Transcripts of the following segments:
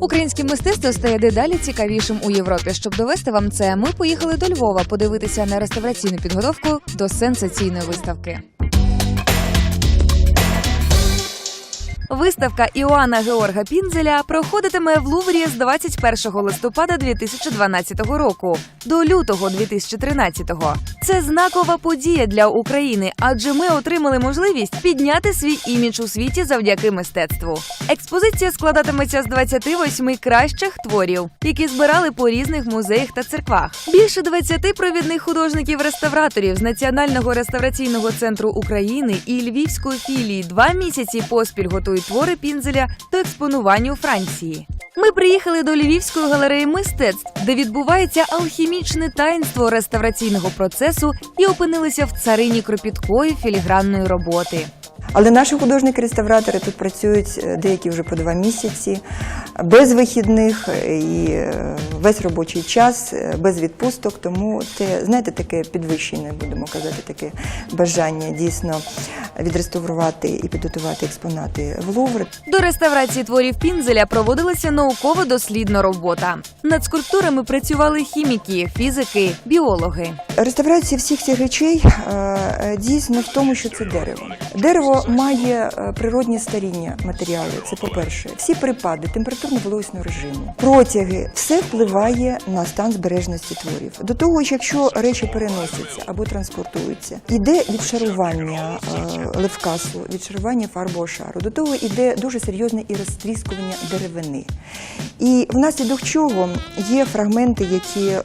Українське мистецтво стає дедалі цікавішим у Європі. Щоб довести вам це, ми поїхали до Львова подивитися на реставраційну підготовку до сенсаційної виставки. Виставка Іоанна Георга Пінзеля проходитиме в Луврі з 21 листопада 2012 року до лютого 2013. Це знакова подія для України, адже ми отримали можливість підняти свій імідж у світі завдяки мистецтву. Експозиція складатиметься з 28 кращих творів, які збирали по різних музеях та церквах. Більше 20 провідних художників-реставраторів з Національного реставраційного центру України і Львівської філії два місяці поспіль готують твори пінзеля до експонування у Франції. Ми приїхали до Львівської галереї мистецтв, де відбувається алхімічне таїнство реставраційного процесу, і опинилися в царині кропіткої філігранної роботи. Але наші художники-реставратори тут працюють е, деякі вже по два місяці, без вихідних е, і е, весь робочий час, без відпусток. Тому те, знаєте, таке підвищене, будемо казати, таке бажання дійсно відреставрувати і підготувати експонати в Лувр. До реставрації творів пінзеля проводилася науково-дослідна робота. Над скульптурами працювали хіміки, фізики, біологи. Реставрація всіх цих речей е, е, дійсно в тому, що це дерево. Дерево має е, природні старіння матеріали. Це по-перше, всі припади температурно-вологісного режиму, протяги, все впливає на стан збережності творів. До того ж, якщо речі переносяться або транспортуються, іде відшарування левкасу, відшарування фарбового шару. До того іде дуже серйозне і розтріскування деревини. І внаслідок чого є фрагменти, які е,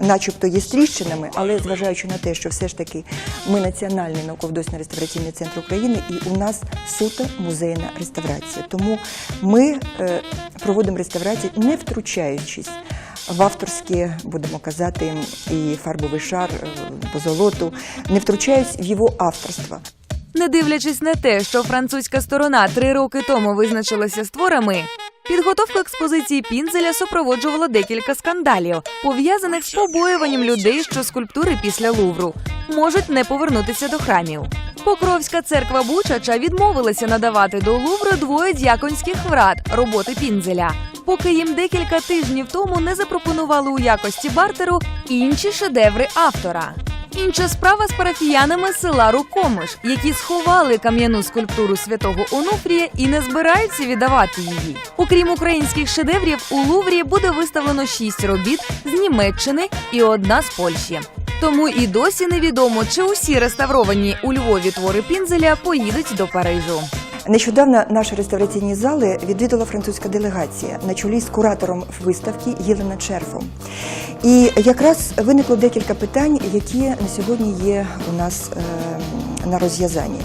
начебто є тріщинами, але зважаючи на те, що все ж таки ми національний науково-дослідно реставраційний центр України, і у нас суто музейна реставрація. Тому ми е, проводимо реставрацію, не втручаючись. В авторські, будемо казати, і фарбовий шар е, позолоту, не втручаючись в його авторство. Не дивлячись на те, що французька сторона три роки тому визначилася з творами, підготовку експозиції пінзеля супроводжувало декілька скандалів, пов'язаних з побоюванням людей, що скульптури після Лувру можуть не повернутися до храмів. Покровська церква Бучача відмовилася надавати до Лувру двоє дяконських врат роботи пінзеля, поки їм декілька тижнів тому не запропонували у якості бартеру інші шедеври автора. Інша справа з парафіянами села Рукомиш, які сховали кам'яну скульптуру святого Онуфрія і не збираються віддавати її. Окрім українських шедеврів, у Луврі буде виставлено шість робіт з Німеччини і одна з Польщі. Тому і досі невідомо, чи усі реставровані у Львові твори пінзеля поїдуть до Парижу. Нещодавно наші реставраційні зали відвідала французька делегація на чолі з куратором виставки Єлена Черфом. І якраз виникло декілька питань, які на сьогодні є у нас е, на розв'язанні.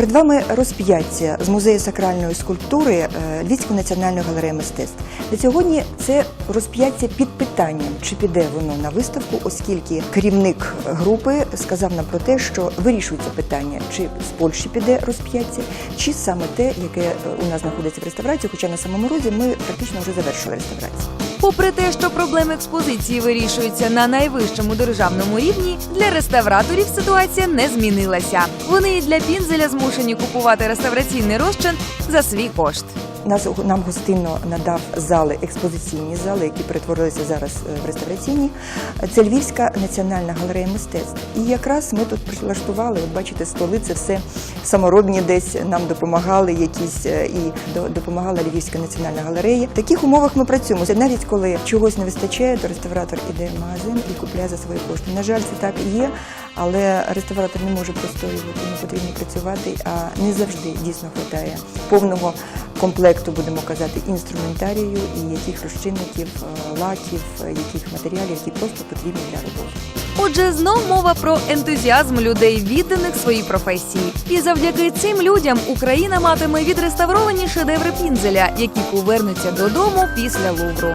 Перед вами розп'яття з музею сакральної скульптури е, Львівської національної галереї мистецтв. На сьогодні це розп'яття під питанням, чи піде воно на виставку, оскільки керівник групи сказав нам про те, що вирішується питання, чи з Польщі піде розп'яття, чи саме те, яке е, у нас знаходиться в реставрації. Хоча на самому розі ми практично вже завершили реставрацію. Попри те, що проблеми експозиції вирішуються на найвищому державному рівні, для реставраторів ситуація не змінилася. Вони і для пінзеля змушені купувати реставраційний розчин за свій кошт. Нас нам гостинно надав зали, експозиційні зали, які перетворилися зараз е, в реставраційні. Це Львівська національна галерея мистецтв. І якраз ми тут прилаштували, от бачите, столи це все саморобні десь нам допомагали якісь е, і до- допомагала Львівська національна галерея. В таких умовах ми працюємо. Навіть коли чогось не вистачає, то реставратор іде в магазин і купляє за свої кошти. На жаль, це так і є, але реставратор не може простоювати, йому потрібно працювати, а не завжди дійсно вистачає повного комплекту, будемо казати, інструментарію і яких розчинників, е, лаків, е, яких матеріалів, які просто потрібні для роботи. Отже, знов мова про ентузіазм людей, відданих своїй професії. І завдяки цим людям Україна матиме відреставровані шедеври пінзеля, які повернуться додому після Лувру.